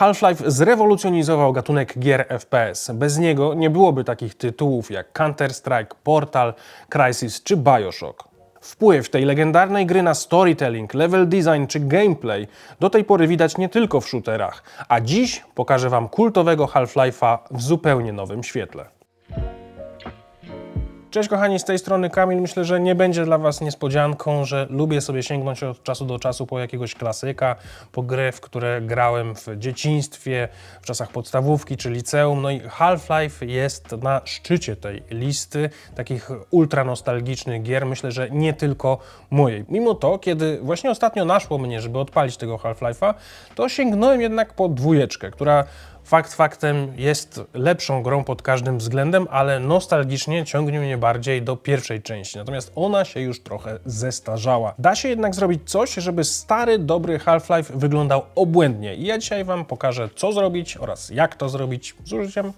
Half-Life zrewolucjonizował gatunek gier FPS. Bez niego nie byłoby takich tytułów jak Counter-Strike, Portal, Crysis czy Bioshock. Wpływ tej legendarnej gry na storytelling, level design czy gameplay do tej pory widać nie tylko w shooterach, a dziś pokażę Wam kultowego Half-Life'a w zupełnie nowym świetle. Cześć kochani, z tej strony Kamil. Myślę, że nie będzie dla Was niespodzianką, że lubię sobie sięgnąć od czasu do czasu po jakiegoś klasyka, po gry, w które grałem w dzieciństwie, w czasach podstawówki czy liceum. No i Half-Life jest na szczycie tej listy takich ultra nostalgicznych gier. Myślę, że nie tylko mojej. Mimo to, kiedy właśnie ostatnio naszło mnie, żeby odpalić tego Half-Life'a, to sięgnąłem jednak po dwójeczkę, która Fakt faktem jest lepszą grą pod każdym względem, ale nostalgicznie ciągnie mnie bardziej do pierwszej części. Natomiast ona się już trochę zestarzała. Da się jednak zrobić coś, żeby stary, dobry Half-Life wyglądał obłędnie. I ja dzisiaj Wam pokażę, co zrobić oraz jak to zrobić z użyciem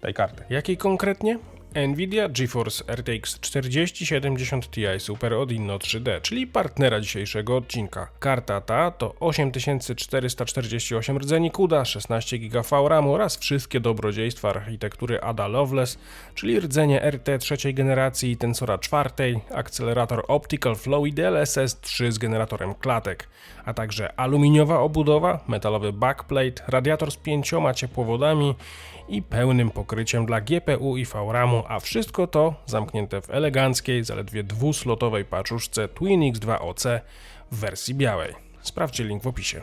tej karty. Jakiej konkretnie? Nvidia GeForce RTX 4070 Ti Super od Inno 3D, czyli partnera dzisiejszego odcinka. Karta ta to 8448 rdzeni CUDA, 16 GB VRAM oraz wszystkie dobrodziejstwa architektury Ada Lovelace, czyli rdzenie RT trzeciej generacji i tensora czwartej, akcelerator Optical Flow i DLSS 3 z generatorem klatek, a także aluminiowa obudowa, metalowy backplate, radiator z pięcioma ciepłowodami i pełnym pokryciem dla GPU i VRAMu, a wszystko to zamknięte w eleganckiej, zaledwie dwuslotowej paczuszce Twin X2OC w wersji białej. Sprawdźcie link w opisie.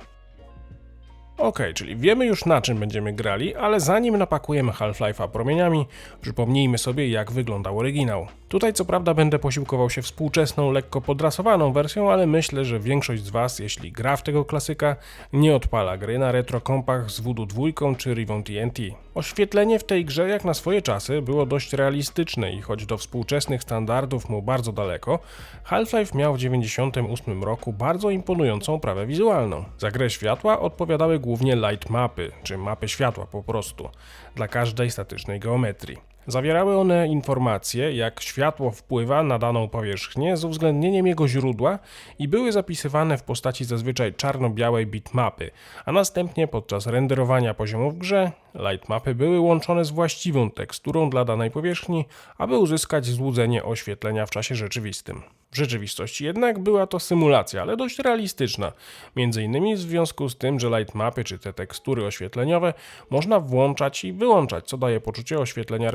Ok, czyli wiemy już na czym będziemy grali, ale zanim napakujemy Half-Life'a promieniami, przypomnijmy sobie jak wyglądał oryginał. Tutaj co prawda będę posiłkował się współczesną, lekko podrasowaną wersją, ale myślę, że większość z Was, jeśli gra w tego klasyka, nie odpala gry na retrokompach z Voodoo 2 czy Rivon TNT. Oświetlenie w tej grze jak na swoje czasy było dość realistyczne i choć do współczesnych standardów mu bardzo daleko, Half-Life miał w 1998 roku bardzo imponującą oprawę wizualną. Za grę światła odpowiadały light mapy, czy mapy światła po prostu, dla każdej statycznej geometrii. Zawierały one informacje, jak światło wpływa na daną powierzchnię z uwzględnieniem jego źródła i były zapisywane w postaci zazwyczaj czarno-białej bitmapy, a następnie podczas renderowania poziomu w grze lightmapy były łączone z właściwą teksturą dla danej powierzchni, aby uzyskać złudzenie oświetlenia w czasie rzeczywistym. W rzeczywistości jednak była to symulacja, ale dość realistyczna. Między innymi w związku z tym, że lightmapy czy te tekstury oświetleniowe można włączać i wyłączać, co daje poczucie oświetlenia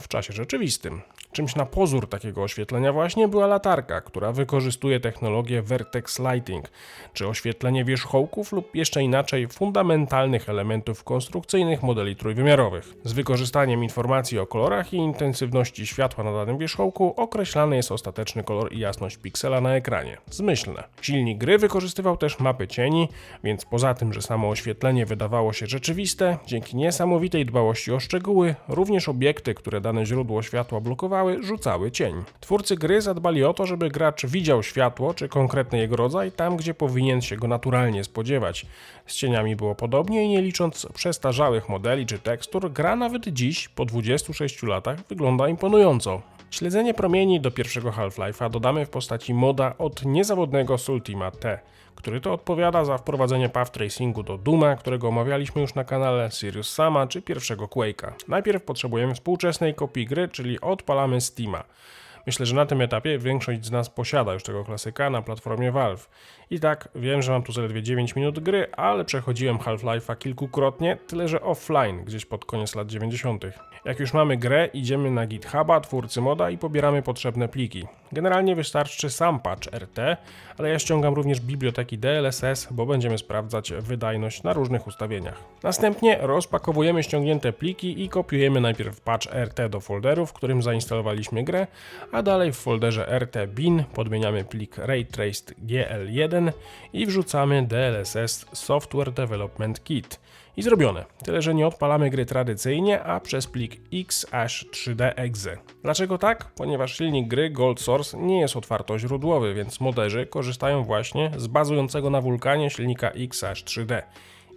w czasie rzeczywistym. Czymś na pozór takiego oświetlenia właśnie była latarka, która wykorzystuje technologię Vertex Lighting, czy oświetlenie wierzchołków lub jeszcze inaczej fundamentalnych elementów konstrukcyjnych modeli trójwymiarowych. Z wykorzystaniem informacji o kolorach i intensywności światła na danym wierzchołku określany jest ostateczny kolor i jasność piksela na ekranie. Zmyślne. Silnik gry wykorzystywał też mapy cieni, więc poza tym, że samo oświetlenie wydawało się rzeczywiste, dzięki niesamowitej dbałości o szczegóły, również obiekty, które dane źródło światła blokowały, rzucały cień. Twórcy gry zadbali o to, żeby gracz widział światło czy konkretny jego rodzaj tam, gdzie powinien się go naturalnie spodziewać. Z cieniami było podobnie i nie licząc przestarzałych modeli czy tekstur, gra nawet dziś, po 26 latach, wygląda imponująco. Śledzenie promieni do pierwszego Half-Life'a dodamy w postaci moda od niezawodnego Sultima T, który to odpowiada za wprowadzenie path tracingu do Duma, którego omawialiśmy już na kanale Sirius Sama czy pierwszego Quake'a. Najpierw potrzebujemy współczesnej kopii gry, czyli odpalamy Steama. Myślę, że na tym etapie większość z nas posiada już tego klasyka na platformie Valve. I tak, wiem, że mam tu zaledwie 9 minut gry, ale przechodziłem Half-Life'a kilkukrotnie, tyle że offline, gdzieś pod koniec lat 90. Jak już mamy grę, idziemy na GitHuba, twórcy moda i pobieramy potrzebne pliki. Generalnie wystarczy sam patch RT, ale ja ściągam również biblioteki DLSS, bo będziemy sprawdzać wydajność na różnych ustawieniach. Następnie rozpakowujemy ściągnięte pliki i kopiujemy najpierw patch RT do folderu, w którym zainstalowaliśmy grę, a dalej w folderze RT bin podmieniamy plik raytraced GL1 i wrzucamy DLSS Software Development Kit. I zrobione. Tyle, że nie odpalamy gry tradycyjnie, a przez plik xash3d.exe. Dlaczego tak? Ponieważ silnik gry Gold Source nie jest otwartoźródłowy, więc moderzy korzystają właśnie z bazującego na wulkanie silnika xash3d.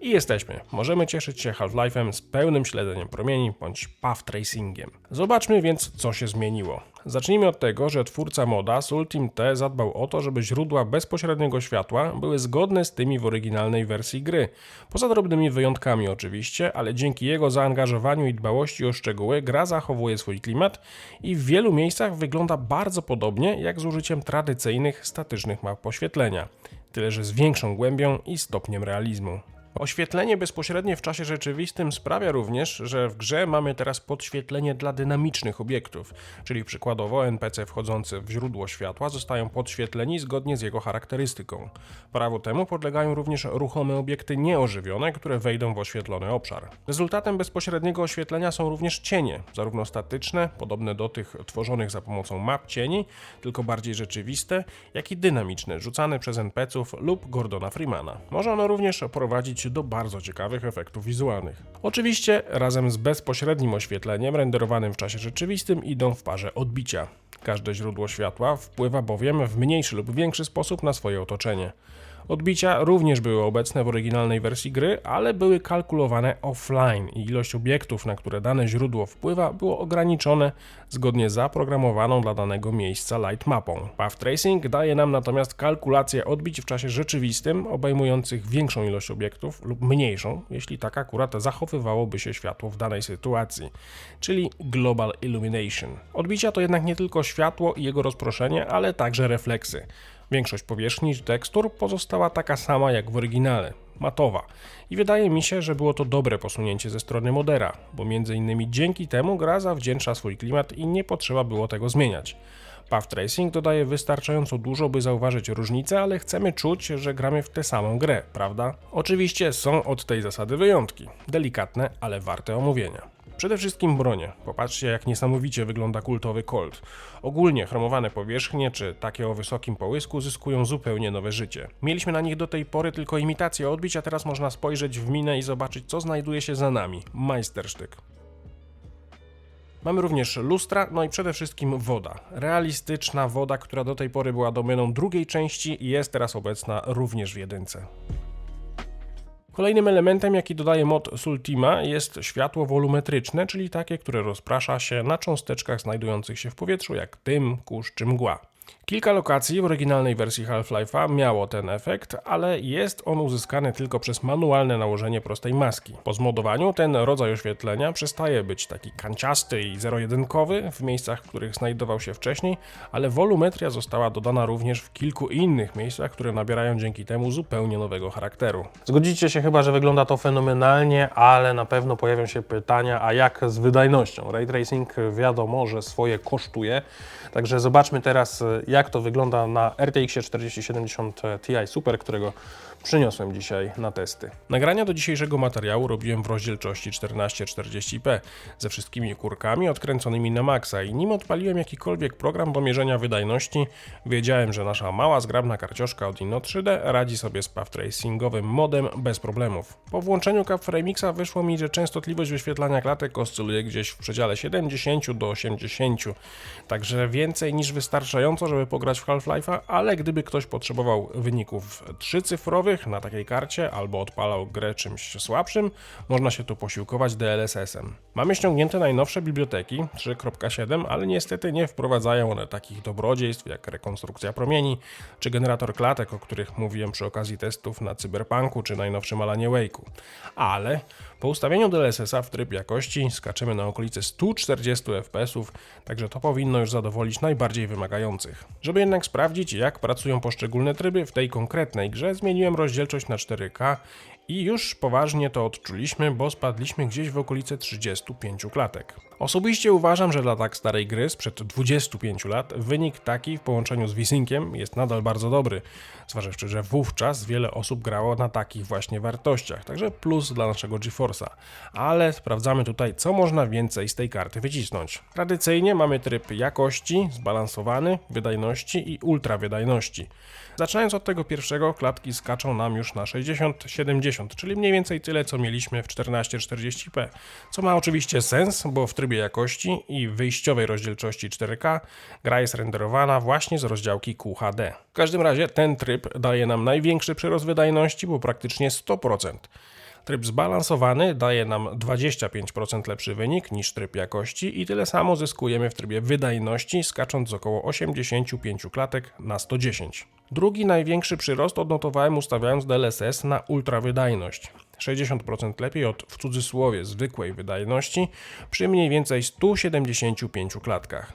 I jesteśmy. Możemy cieszyć się Half-Life'em z pełnym śledzeniem promieni bądź path tracingiem. Zobaczmy więc, co się zmieniło. Zacznijmy od tego, że twórca moda Sultim T zadbał o to, żeby źródła bezpośredniego światła były zgodne z tymi w oryginalnej wersji gry. Poza drobnymi wyjątkami oczywiście, ale dzięki jego zaangażowaniu i dbałości o szczegóły gra zachowuje swój klimat i w wielu miejscach wygląda bardzo podobnie jak z użyciem tradycyjnych statycznych map oświetlenia, tyle że z większą głębią i stopniem realizmu. Oświetlenie bezpośrednie w czasie rzeczywistym sprawia również, że w grze mamy teraz podświetlenie dla dynamicznych obiektów, czyli przykładowo NPC wchodzący w źródło światła zostają podświetleni zgodnie z jego charakterystyką. Prawu temu podlegają również ruchome obiekty nieożywione, które wejdą w oświetlony obszar. Rezultatem bezpośredniego oświetlenia są również cienie, zarówno statyczne, podobne do tych tworzonych za pomocą map cieni, tylko bardziej rzeczywiste, jak i dynamiczne, rzucane przez NPC-ów lub Gordona Freemana. Może ono również prowadzić do bardzo ciekawych efektów wizualnych. Oczywiście razem z bezpośrednim oświetleniem renderowanym w czasie rzeczywistym idą w parze odbicia. Każde źródło światła wpływa bowiem w mniejszy lub większy sposób na swoje otoczenie. Odbicia również były obecne w oryginalnej wersji gry, ale były kalkulowane offline i ilość obiektów, na które dane źródło wpływa, było ograniczone zgodnie z zaprogramowaną dla danego miejsca light mapą. Path Tracing daje nam natomiast kalkulację odbić w czasie rzeczywistym, obejmujących większą ilość obiektów lub mniejszą, jeśli tak akurat zachowywałoby się światło w danej sytuacji, czyli Global Illumination. Odbicia to jednak nie tylko światło i jego rozproszenie, ale także refleksy. Większość powierzchni tekstur pozostała taka sama jak w oryginale, matowa. I wydaje mi się, że było to dobre posunięcie ze strony modera, bo między innymi dzięki temu gra zawdzięcza swój klimat i nie potrzeba było tego zmieniać. Path Tracing dodaje wystarczająco dużo, by zauważyć różnice, ale chcemy czuć, że gramy w tę samą grę, prawda? Oczywiście są od tej zasady wyjątki, delikatne, ale warte omówienia. Przede wszystkim bronie. Popatrzcie, jak niesamowicie wygląda kultowy Colt. Ogólnie chromowane powierzchnie, czy takie o wysokim połysku, zyskują zupełnie nowe życie. Mieliśmy na nich do tej pory tylko imitację odbić, a teraz można spojrzeć w minę i zobaczyć, co znajduje się za nami. Majstersztyk. Mamy również lustra, no i przede wszystkim woda. Realistyczna woda, która do tej pory była domeną drugiej części i jest teraz obecna również w jedynce. Kolejnym elementem, jaki dodaje mod Sultima jest światło wolumetryczne, czyli takie, które rozprasza się na cząsteczkach znajdujących się w powietrzu, jak dym, kurz czy mgła. Kilka lokacji w oryginalnej wersji Half-Life'a miało ten efekt, ale jest on uzyskany tylko przez manualne nałożenie prostej maski. Po zmodowaniu ten rodzaj oświetlenia przestaje być taki kanciasty i zero-jedynkowy w miejscach, w których znajdował się wcześniej, ale wolumetria została dodana również w kilku innych miejscach, które nabierają dzięki temu zupełnie nowego charakteru. Zgodzicie się chyba, że wygląda to fenomenalnie, ale na pewno pojawią się pytania, a jak z wydajnością? Ray Tracing wiadomo, że swoje kosztuje, także zobaczmy teraz jak to wygląda na RTX 4070 Ti Super, którego przyniosłem dzisiaj na testy. Nagrania do dzisiejszego materiału robiłem w rozdzielczości 1440p ze wszystkimi kurkami odkręconymi na maksa i nim odpaliłem jakikolwiek program do mierzenia wydajności, wiedziałem, że nasza mała zgrabna karcioszka od Inno3D radzi sobie z path tracingowym modem bez problemów. Po włączeniu CapFramexa wyszło mi, że częstotliwość wyświetlania klatek oscyluje gdzieś w przedziale 70 do 80, także więcej niż wystarczająco, żeby pograć w Half-Life'a, ale gdyby ktoś potrzebował wyników trzycyfrowych na takiej karcie albo odpalał grę czymś słabszym, można się tu posiłkować DLSS-em. Mamy ściągnięte najnowsze biblioteki 3.7, ale niestety nie wprowadzają one takich dobrodziejstw jak rekonstrukcja promieni czy generator klatek, o których mówiłem przy okazji testów na Cyberpunku czy najnowszym Alanie Wake'u. Ale po ustawieniu DLSS-a w tryb jakości skaczemy na okolice 140 fps, także to powinno już zadowolić najbardziej wymagających. Żeby jednak sprawdzić, jak pracują poszczególne tryby w tej konkretnej grze, zmieniłem rozdzielczość na 4K i już poważnie to odczuliśmy, bo spadliśmy gdzieś w okolice 35 klatek. Osobiście uważam, że dla tak starej gry sprzed 25 lat wynik taki w połączeniu z Wisinkiem jest nadal bardzo dobry, zważywszy, że wówczas wiele osób grało na takich właśnie wartościach, także plus dla naszego GeForce'a. Ale sprawdzamy tutaj, co można więcej z tej karty wycisnąć. Tradycyjnie mamy tryb jakości, zbalansowany, wydajności i ultra wydajności. Zaczynając od tego pierwszego, klatki skaczą nam już na 60-70, czyli mniej więcej tyle, co mieliśmy w 1440p, co ma oczywiście sens, bo w trybie jakości i wyjściowej rozdzielczości 4K gra jest renderowana właśnie z rozdziałki QHD. W każdym razie ten tryb daje nam największy przyrost wydajności, bo praktycznie 100%. Tryb zbalansowany daje nam 25% lepszy wynik niż tryb jakości i tyle samo zyskujemy w trybie wydajności, skacząc z około 85 klatek na 110. Drugi największy przyrost odnotowałem ustawiając DLSS na ultrawydajność. 60% lepiej od w cudzysłowie zwykłej wydajności przy mniej więcej 175 klatkach.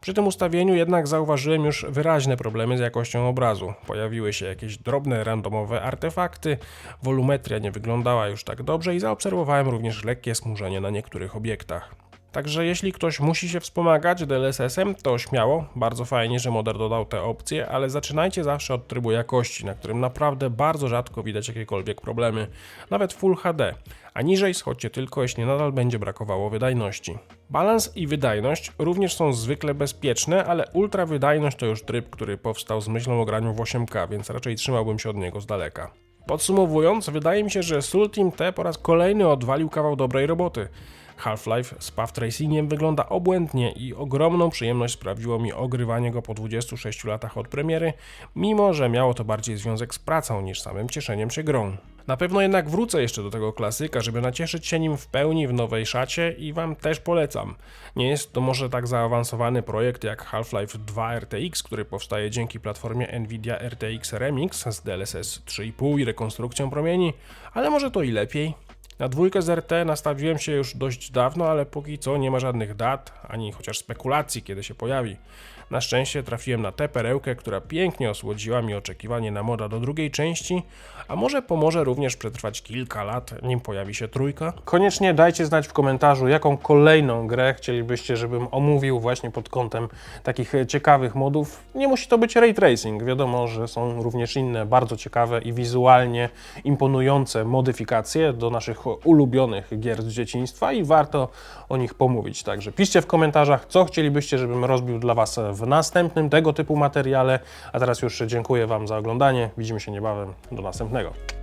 Przy tym ustawieniu jednak zauważyłem już wyraźne problemy z jakością obrazu. Pojawiły się jakieś drobne randomowe artefakty, wolumetria nie wyglądała już tak dobrze i zaobserwowałem również lekkie smużenie na niektórych obiektach. Także jeśli ktoś musi się wspomagać DLSS-em, to śmiało, bardzo fajnie, że model dodał te opcje, ale zaczynajcie zawsze od trybu jakości, na którym naprawdę bardzo rzadko widać jakiekolwiek problemy, nawet Full HD, a niżej schodźcie tylko, jeśli nadal będzie brakowało wydajności. Balans i wydajność również są zwykle bezpieczne, ale ultrawydajność to już tryb, który powstał z myślą o graniu w 8K, więc raczej trzymałbym się od niego z daleka. Podsumowując, wydaje mi się, że Soul Team T po raz kolejny odwalił kawał dobrej roboty. Half-Life z Path Tracingiem wygląda obłędnie i ogromną przyjemność sprawiło mi ogrywanie go po 26 latach od premiery, mimo że miało to bardziej związek z pracą niż samym cieszeniem się grą. Na pewno jednak wrócę jeszcze do tego klasyka, żeby nacieszyć się nim w pełni w nowej szacie i Wam też polecam. Nie jest to może tak zaawansowany projekt jak Half-Life 2 RTX, który powstaje dzięki platformie Nvidia RTX Remix z DLSS 3.5 i rekonstrukcją promieni, ale może to i lepiej. Na dwójkę z RT nastawiłem się już dość dawno, ale póki co nie ma żadnych dat, ani chociaż spekulacji, kiedy się pojawi. Na szczęście trafiłem na tę perełkę, która pięknie osłodziła mi oczekiwanie na moda do drugiej części, a może pomoże również przetrwać kilka lat, nim pojawi się trójka? Koniecznie dajcie znać w komentarzu, jaką kolejną grę chcielibyście, żebym omówił właśnie pod kątem takich ciekawych modów. Nie musi to być ray tracing, wiadomo, że są również inne bardzo ciekawe i wizualnie imponujące modyfikacje do naszych ulubionych gier z dzieciństwa i warto o nich pomówić. Także piszcie w komentarzach, co chcielibyście, żebym rozbił dla Was w następnym tego typu materiale. A teraz już dziękuję Wam za oglądanie. Widzimy się niebawem. Do następnego.